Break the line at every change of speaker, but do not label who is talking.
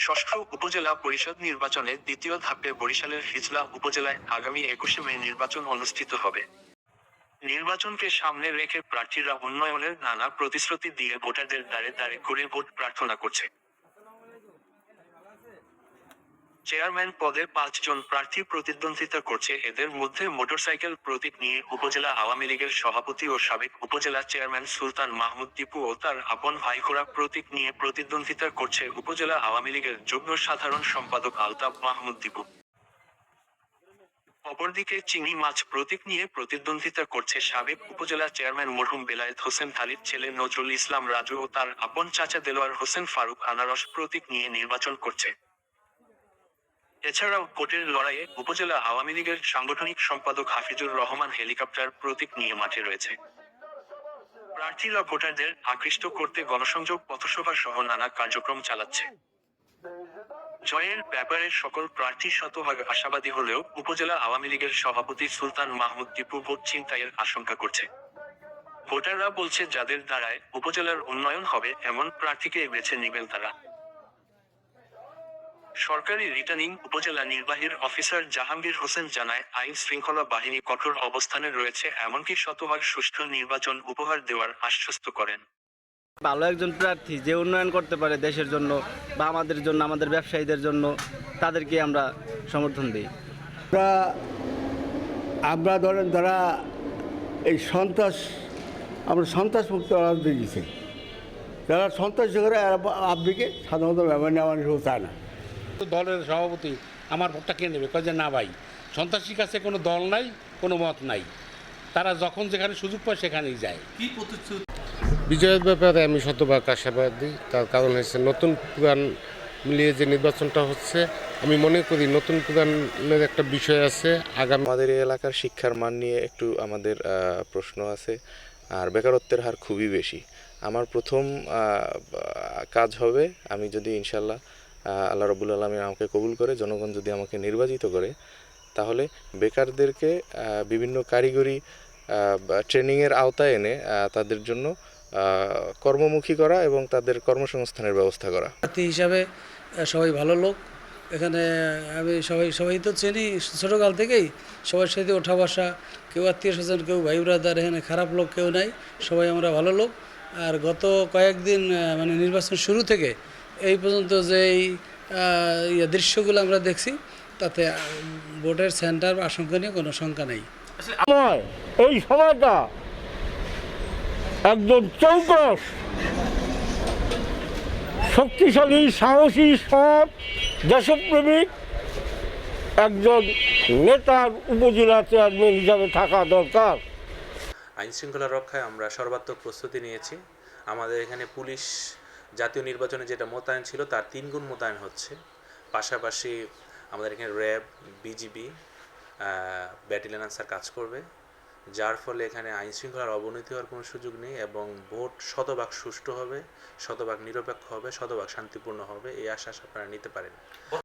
ষষ্ঠ উপজেলা পরিষদ নির্বাচনে দ্বিতীয় ধাপে বরিশালের হিজলা উপজেলায় আগামী একুশে মে নির্বাচন অনুষ্ঠিত হবে। নির্বাচনকে সামনে রেখে প্রার্থীরা উন্নয়নের নানা প্রতিশ্রুতি দিয়ে ভোটারদের দ্বারে দ্বারে ঘুরে ভোট প্রার্থনা করছে। চেয়ারম্যান পদে পাঁচজন প্রার্থী প্রতিদ্বন্দ্বিতা করছে। এদের মধ্যে মোটরসাইকেল প্রতীক নিয়ে উপজেলা আওয়ামী লীগের সভাপতি ও সাবেক উপজেলা চেয়ারম্যান সুলতান মাহমুদ টিপু ও তার আপন ভাইকোরা প্রতীক নিয়ে প্রতিদ্বন্দ্বিতা করছে উপজেলা আওয়ামী লীগের যুগ্ম সাধারণ সম্পাদক আলতাফ মাহমুদ দীপু অপরদিকে চিংড়ি মাছ প্রতীক নিয়ে প্রতিদ্বন্দ্বিতা করছে সাবেক উপজেলা চেয়ারম্যান মরহুম বেলায়েত হোসেন খালিদ, ছেলে নজরুল ইসলাম রাজু ও তার আপন চাচা দেলোয়ার হোসেন ফারুক আনারস প্রতীক নিয়ে নির্বাচন করছে। এছাড়াও ভোটের লড়াইয়ে উপজেলা আওয়ামী লীগের সাংগঠনিক সম্পাদক হাফিজুর রহমান হেলিকপ্টার প্রতীক নিয়ে মাঠে রয়েছে। প্রার্থীরা ভোটারদের আকৃষ্ট করতে গণসংযোগ পথসভা সহ নানা কার্যক্রম চালাচ্ছে। জয়ের ব্যাপারে সকল প্রার্থী শতভাগ আশাবাদী হলেও উপজেলা আওয়ামী লীগের সভাপতি সুলতান মাহমুদ টিপু ভোট ছিনতাইয়ের আশঙ্কা করছে। ভোটাররা বলছে, যাদের দ্বারায় উপজেলার উন্নয়ন হবে, এমন প্রার্থীকে বেছে নেবেন তারা। সরকারি রিটার্নিং উপজেলা নির্বাহীর অফিসার জাহাঙ্গীর হোসেন জানায় আইন শৃঙ্খলা বাহিনী কঠোর অবস্থানে রয়েছে এমনকি শতভাগ সুষ্ঠু নির্বাচন উপহার দেওয়ার আশ্বস্ত করেন
ভালো একজন প্রার্থী যে উন্নয়ন করতে পারে দেশের জন্য বা আমাদের জন্য আমাদের ব্যবসায়ীদের জন্য তাদেরকে আমরা সমর্থন দিই
আমরা আমরা ধরেন যারা এই সন্ত্রাস আমরা সন্ত্রাস মুক্ত রাজনীতি দিচ্ছি যারা সন্ত্রাস করে আপনিকে সাধারণত ব্যবহার নেওয়া মানুষ চায় না
দলের সভাপতি আমার ভোটটা কে নেবে? কয় যে না ভাই সন্ত্রাসীর কাছে কোনো দল নাই কোনো মত নাই। তারা যখন যেখানে সুযোগ পায় সেখানেই যায়।
কি বিজয়ের ব্যাপারে আমি শতভাগ আশাবাদী। তার কারণ হচ্ছে নতুন পুরাণ মিলিয়ে যে নির্বাচনটা হচ্ছে আমি মনে করি নতুন পুরাণের একটা বিষয় আছে আগামী
আমাদের এই এলাকার শিক্ষার মান নিয়ে একটু আমাদের প্রশ্ন আছে আর বেকারত্বের হার খুবই বেশি। আমার প্রথম কাজ হবে আমি যদি ইনশাল্লাহ আল্লাহ রবুল আলমী আমাকে কবুল করে, জনগণ যদি আমাকে নির্বাচিত করে, তাহলে বেকারদেরকে বিভিন্ন কারিগরি ট্রেনিংয়ের আওতায় এনে তাদের জন্য কর্মমুখী করা এবং তাদের কর্মসংস্থানের ব্যবস্থা করা।
প্রার্থী হিসাবে সবাই ভালো লোক। এখানে আমি সবাই সবাই তো চিনি, ছোটোকাল থেকেই সবার সাথে ওঠা বসা, কেউ আত্মীয় স্বজন, কেউ ভাই ব্রাদার এখানে খারাপ লোক কেউ নাই, সবাই আমরা ভালো লোক। আর গত কয়েকদিন মানে নির্বাচন শুরু থেকে এই পর্যন্ত যে এই ইয়ে দৃশ্যগুলো আমরা দেখছি তাতে ভোটের সেন্টার আশঙ্কা নিয়ে কোনো শঙ্কা নেই।
এই সময়টা একদম চৌকস শক্তিশালী সাহসী সৎ দেশপ্রেমিক একজন নেতার উপজেলা চেয়ারম্যান হিসাবে থাকা দরকার।
আইন শৃঙ্খলা রক্ষায় আমরা সর্বাত্মক প্রস্তুতি নিয়েছি। আমাদের এখানে পুলিশ জাতীয় নির্বাচনে যেটা মোতায়েন ছিল, তার তিন গুণ মোতায়েন হচ্ছে। পাশাপাশি আমাদের এখানে র্যাব, বিজিবি ব্যাটেলিয়ান আনসার কাজ করবে। যার ফলে এখানে আইন শৃঙ্খলার অবনতি হওয়ার কোনো সুযোগ নেই এবং ভোট শতভাগ সুষ্ঠু হবে, শতভাগ নিরপেক্ষ হবে, শতভাগ শান্তিপূর্ণ হবে, এই আশ্বাস আপনারা নিতে পারেন।